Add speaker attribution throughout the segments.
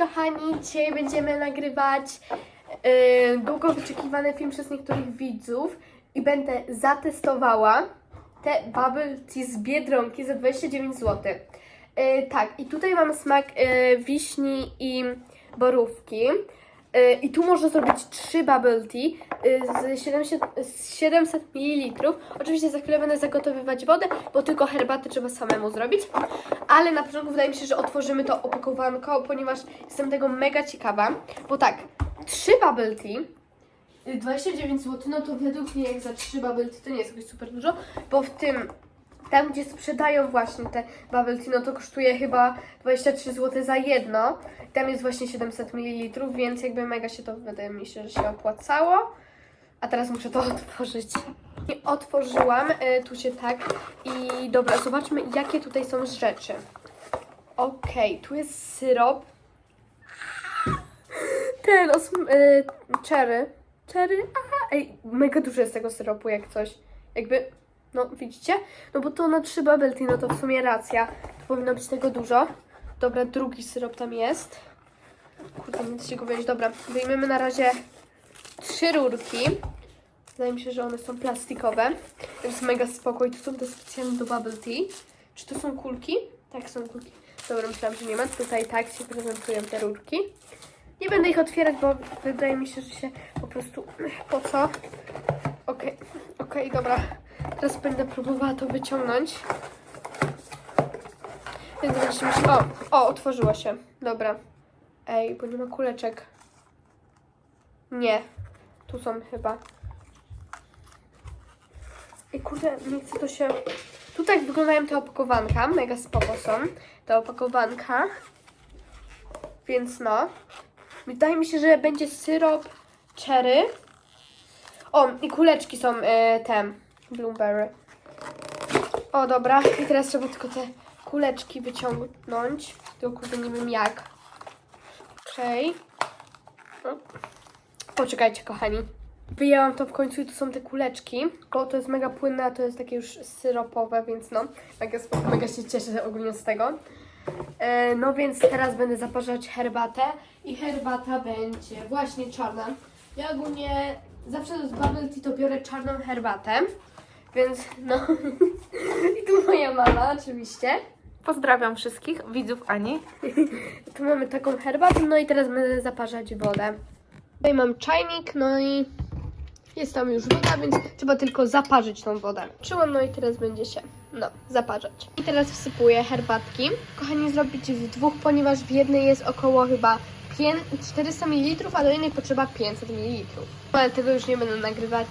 Speaker 1: kochani, dzisiaj będziemy nagrywać yy, długo wyczekiwany film przez niektórych widzów i będę zatestowała te bubble tea z Biedronki za 29 zł. Yy, tak, i tutaj mam smak yy, wiśni i borówki. Yy, I tu można zrobić trzy bubble tea yy, z 700, z 700 ml. Oczywiście za chwilę będę zagotowywać wodę, bo tylko herbatę trzeba samemu zrobić. Ale na początku wydaje mi się, że otworzymy to opakowanko, ponieważ jestem tego mega ciekawa. Bo tak, trzy bubble tea, y, 29 zł, no to według mnie jak za trzy bubble tea to nie jest jakoś super dużo, bo w tym, tam gdzie sprzedają właśnie te bubble tea, no to kosztuje chyba 23 zł za jedno. Tam jest właśnie 700 ml, więc jakby mega się to wydaje mi się, że się opłacało. A teraz muszę to otworzyć. Otworzyłam, y, tu się tak. I dobra, zobaczmy jakie tutaj są rzeczy. Okej, tu jest syrop. Ten, osm, y, cherry. Cherry, aha, ej, mega dużo jest tego syropu jak coś. Jakby, no widzicie? No bo to na trzy bubble tea, no to w sumie racja. Tu powinno być tego dużo. Dobra, drugi syrop tam jest. Kurde, nie da się go wziąć. Dobra, wyjmiemy na razie trzy rurki. Wydaje mi się, że one są plastikowe. To jest mega spokój. Tu są te specjalne do bubble tea. Czy to są kulki? Tak, są kulki. Dobra, myślałam, że nie ma. Tutaj tak się prezentują te rurki. Nie będę ich otwierać, bo wydaje mi się, że się po prostu... Po co? Okej, okej, dobra. Teraz będę próbowała to wyciągnąć. Więc będziecie. O, o, otworzyło się. Dobra. Ej, bo nie ma kuleczek. Nie. Tu są chyba. I kurde, nie chce to się... Tu tak wyglądają te opakowanka, mega spoko są te opakowanka. Więc no. Wydaje mi się, że będzie syrop cherry. O, i kuleczki są te blueberry. O, dobra. I teraz trzeba tylko te kuleczki wyciągnąć. Tylko kurde, nie wiem jak. Okej. Okay. Poczekajcie, kochani. Wyjęłam to w końcu i tu są te kuleczki, bo to jest mega płynne, a to jest takie już syropowe, więc no, mega, mega się cieszę ogólnie z tego. E, no więc teraz będę zaparzać herbatę i herbata będzie właśnie czarna. Ja ogólnie zawsze z bubble tea to biorę czarną herbatę, więc no i tu moja mama oczywiście.
Speaker 2: Pozdrawiam wszystkich widzów Ani.
Speaker 1: Tu mamy taką herbatę, no i teraz będę zaparzać wodę. Tutaj mam czajnik, no i jest tam już woda, więc trzeba tylko zaparzyć tą wodę. Czułam, no i teraz będzie się, no, zaparzać. I teraz wsypuję herbatki. Kochani, zrobić w dwóch, ponieważ w jednej jest około chyba pię- 400 ml, a do innej potrzeba 500 ml. Ale tego już nie będę nagrywać.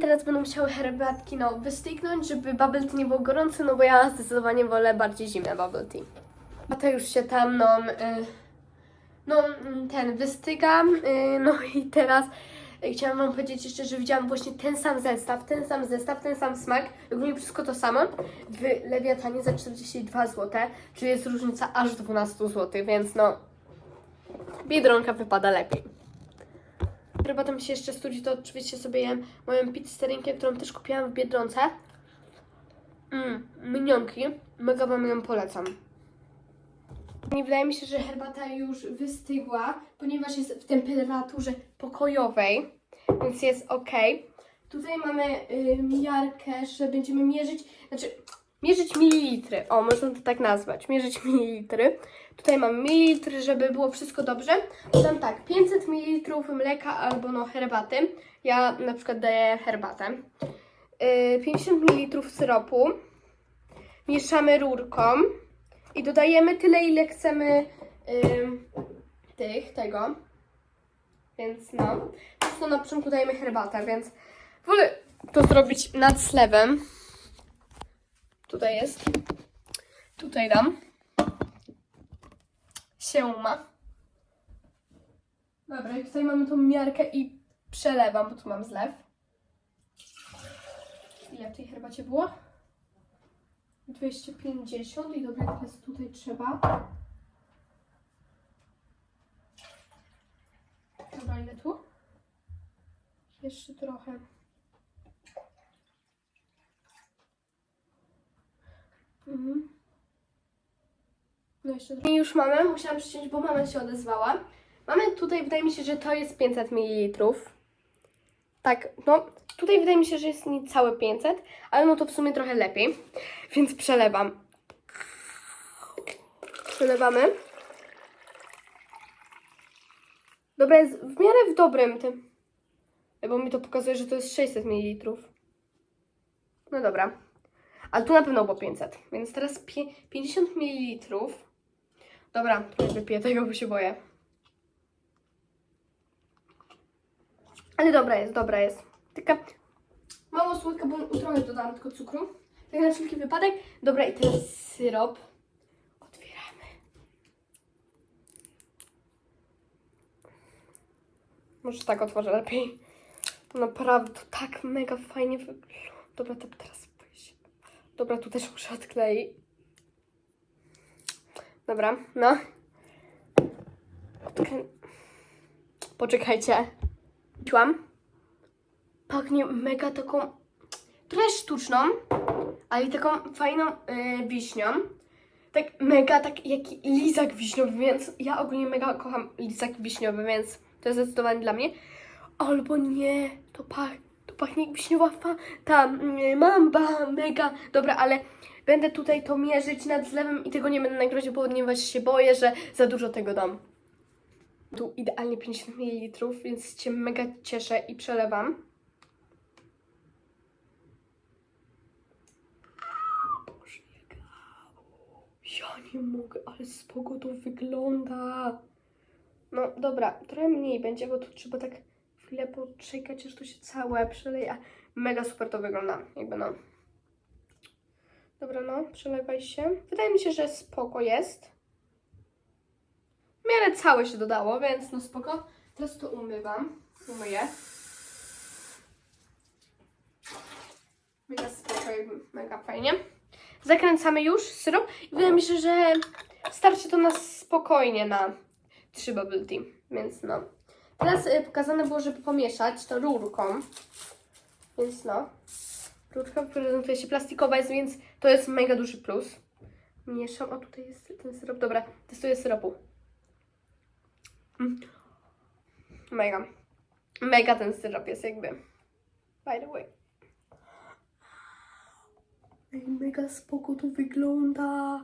Speaker 1: Teraz będą musiały herbatki, no, wystygnąć, żeby bubble tea nie było gorące, no bo ja zdecydowanie wolę bardziej zimne bubble tea. A to już się tam, no, y, no ten wystygam, y, no i teraz y, chciałam wam powiedzieć jeszcze, że widziałam właśnie ten sam zestaw, ten sam zestaw, ten sam smak, ogólnie wszystko to samo w Lewiatanie za 42 zł, czyli jest różnica aż 12 zł, więc no Biedronka wypada lepiej. Żeby potem się jeszcze studzi, to oczywiście sobie jem moją pizzerinkę, którą też kupiłam w Biedronce. Mmm, minionki, mega wam ją polecam. Nie wydaje mi się, że herbata już wystygła, ponieważ jest w temperaturze pokojowej, więc jest ok. Tutaj mamy y, miarkę, że będziemy mierzyć, znaczy mierzyć mililitry. O, można to tak nazwać, mierzyć mililitry. Tutaj mam mililitry, żeby było wszystko dobrze. Dam tak, 500 ml mleka albo no herbaty. Ja na przykład daję herbatę. Y, 50 ml syropu. Mieszamy rurką. I dodajemy tyle, ile chcemy ym, tych, tego. Więc no. To na początku dajemy herbatę, więc wolę to zrobić nad zlewem. Tutaj jest. Tutaj dam. Się ma. Dobra, i tutaj mamy tą miarkę i przelewam, bo tu mam zlew. Ile w tej herbacie było? 250 i dobra, teraz tutaj trzeba. Dobra, ile tu? Jeszcze trochę. Mhm. No jeszcze. I już mamy, musiałam przyciąć, bo mama się odezwała. Mamy tutaj, wydaje mi się, że to jest 500 ml. Tak, no, tutaj wydaje mi się, że jest niecałe 500, ale no to w sumie trochę lepiej, więc przelewam. Przelewamy. Dobra, jest w miarę w dobrym tym. Bo mi to pokazuje, że to jest 600 ml. No dobra. Ale tu na pewno było 500, więc teraz pie- 50 ml. Dobra, trochę wypiję tego, bo się boję. Ale dobra jest, dobra jest. Taka mało słodka, bo trochę dodałam tylko cukru. Tak na wszelki wypadek. Dobra, i teraz syrop. Otwieramy. Może tak otworzę lepiej. Naprawdę, tak mega fajnie wygląda. Dobra, to teraz. Dobra, tu też muszę odkleić. Dobra, no. Poczekajcie. Wzięłam. Pachnie mega taką, trochę sztuczną, ale taką fajną yy, wiśnią. Tak mega, tak jak lizak wiśniowy, więc ja ogólnie mega kocham lizak wiśniowy, więc to jest zdecydowanie dla mnie. Albo nie, to, pach, pachnie jak wiśniowa fa, ta mm, mamba, mega. Dobra, ale będę tutaj to mierzyć nad zlewem i tego nie będę nagrywać, ponieważ się boję, że za dużo tego dam. Tu idealnie 50 ml, więc się mega cieszę i przelewam. Boże, jaka... Ja nie mogę, ale spoko to wygląda. No dobra, trochę mniej będzie, bo tu trzeba tak chwilę poczekać, aż to się całe przeleje. Mega super to wygląda, jakby no. Dobra, no, przelewaj się. Wydaje mi się, że spoko jest. W miarę całe się dodało, więc no spoko. Teraz to umywam. Umyję. Mega spoko, jakby mega fajnie. Zakręcamy już syrop i wydaje mi się, że starczy to na spokojnie na trzy bubble tea, więc no. Teraz y, pokazane było, żeby pomieszać to rurką, więc no. Rurka prezentuje się plastikowa jest, więc to jest mega duży plus. Mieszam, o tutaj jest ten syrop, dobra, testuję syropu. Mm. Mega. Mega ten syrop jest jakby. By the way. Ej, mega spoko to wygląda.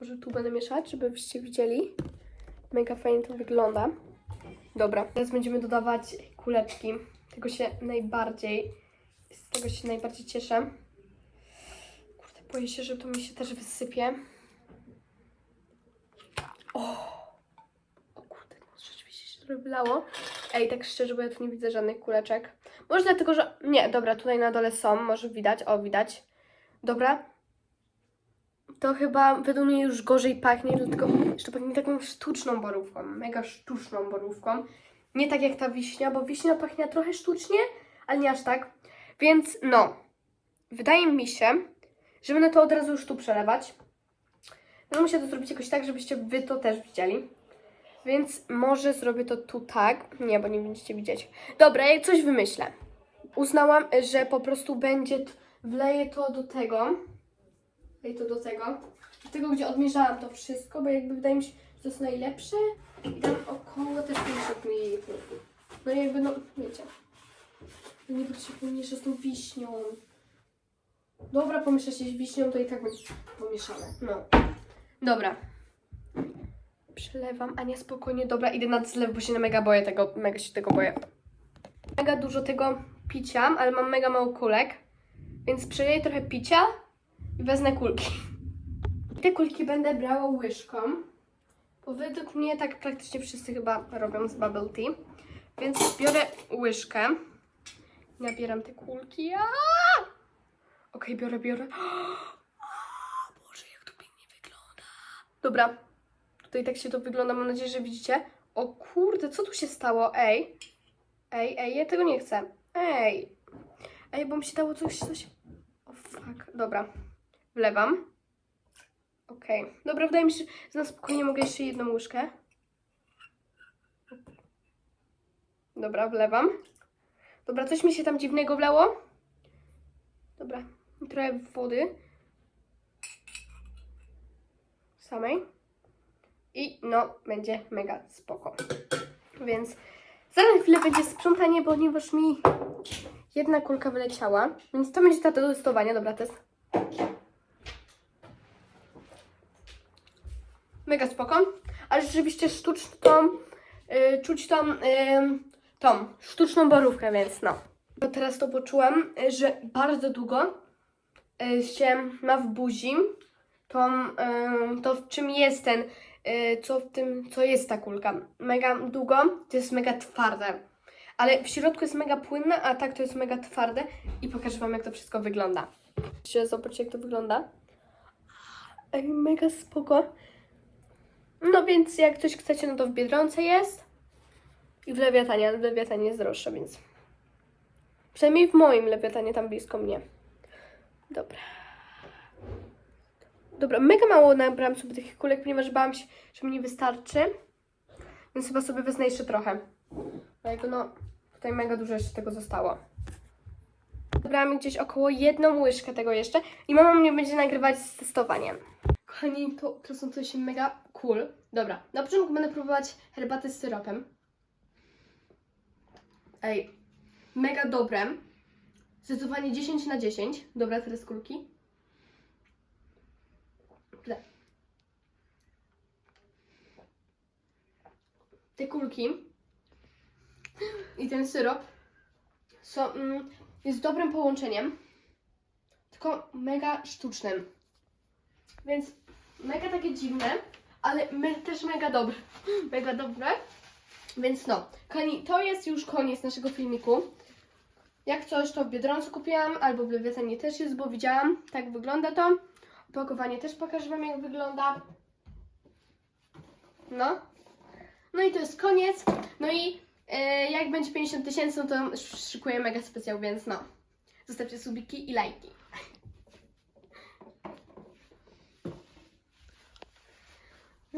Speaker 1: Może tu będę mieszać, żebyście widzieli. Mega fajnie to wygląda. Dobra, teraz będziemy dodawać kuleczki. Tego się najbardziej, z tego się najbardziej cieszę. Kurde, boję się, że to mi się też wysypie. O! O kurde, no rzeczywiście się trochę wylało. Ej, tak szczerze, bo ja tu nie widzę żadnych kuleczek. Może dlatego, że... Nie, dobra, tutaj na dole są, może widać. O, widać. Dobra. To chyba według mnie już gorzej pachnie, dlatego że to pachnie taką sztuczną borówką. Mega sztuczną borówką. Nie tak jak ta wiśnia, bo wiśnia pachnie trochę sztucznie, ale nie aż tak. Więc no, wydaje mi się, że będę to od razu już tu przelewać. Będę musiała to zrobić jakoś tak, żebyście wy to też widzieli. Więc może zrobię to tu tak. Nie, bo nie będziecie widzieć. Dobra, ja coś wymyślę. Uznałam, że po prostu będzie, wleję to do tego. Wleję to do tego. Do tego, gdzie odmierzałam to wszystko, bo jakby wydaje mi się, że to jest najlepsze. I tam około też 50 ml. No i jakby, no, wiecie. Nie będę się pomiesza z tą wiśnią. Dobra, pomiesza się z wiśnią, to i tak będzie pomieszane. No. Dobra. Przelewam, a nie spokojnie. Dobra, idę na zlew, bo się na mega boję tego, mega się tego boję. Mega dużo tego picia, ale mam mega mało kulek, więc przeleję trochę picia i wezmę kulki. Te kulki będę brała łyżką, bo według mnie tak praktycznie wszyscy chyba robią z bubble tea. Więc biorę łyżkę, nabieram te kulki. Aaa! Okej, biorę, biorę. Boże, jak to pięknie wygląda. Dobra, Tutaj tak się to wygląda, mam nadzieję, że widzicie. O kurde, co tu się stało? Ej. Ej, ej, ja tego nie chcę. Ej. Ej, bo mi się dało coś, coś... O fuck. Dobra. Wlewam. Okej. Dobra, wydaje mi się, że na spokojnie mogę jeszcze jedną łyżkę. Dobra, wlewam. Dobra, coś mi się tam dziwnego wlało. Dobra, trochę wody. samej. I no, będzie mega spoko. Więc za chwilę będzie sprzątanie, ponieważ mi jedna kulka wyleciała. Więc to będzie ta do testowania. Dobra, test. Mega spoko. Ale rzeczywiście sztuczną, yy, czuć tą, yy, tą sztuczną borówkę, więc no. Bo teraz to poczułam, że bardzo długo y, się ma w buzi tą, y, to w czym jest ten, y, co w tym, co jest ta kulka. Mega długo, to jest mega twarde. Ale w środku jest mega płynne, a tak to jest mega twarde. I pokażę Wam, jak to wszystko wygląda. Zobaczcie, jak to wygląda. Ej, mega spoko. No więc jak coś chcecie, no to w Biedronce jest. I w Lewiatanie, ale w Lewiatanie jest droższe, więc... Przynajmniej w moim Lewiatanie, tam blisko mnie. Dobra. Dobra, mega mało nabrałam sobie tych kulek, ponieważ bałam się, że mi nie wystarczy. Więc chyba sobie wezmę jeszcze trochę. Dlatego no, tutaj mega dużo jeszcze tego zostało. Dobrałam gdzieś około jedną łyżkę tego jeszcze i mama mnie będzie nagrywać z testowaniem. Kochani, to, to są coś mega cool. Dobra, na początku będę próbować herbaty z syropem. Ej, mega dobre. Zdecydowanie 10 na 10. Dobra, teraz kulki. Te kulki i ten syrop są, mm, jest dobrym połączeniem, tylko mega sztucznym. Więc mega takie dziwne, ale me, też mega dobre. Mega dobre. Więc no, kochani, to jest już koniec naszego filmiku. Jak coś, to w Biedronce kupiłam, albo w Lewiatanie też jest, bo widziałam, tak wygląda to. Opakowanie też pokażę Wam, jak wygląda. No. No i to jest koniec. No i e, jak będzie 50 tysięcy, no to szykuję mega specjał, więc no. Zostawcie subiki i lajki.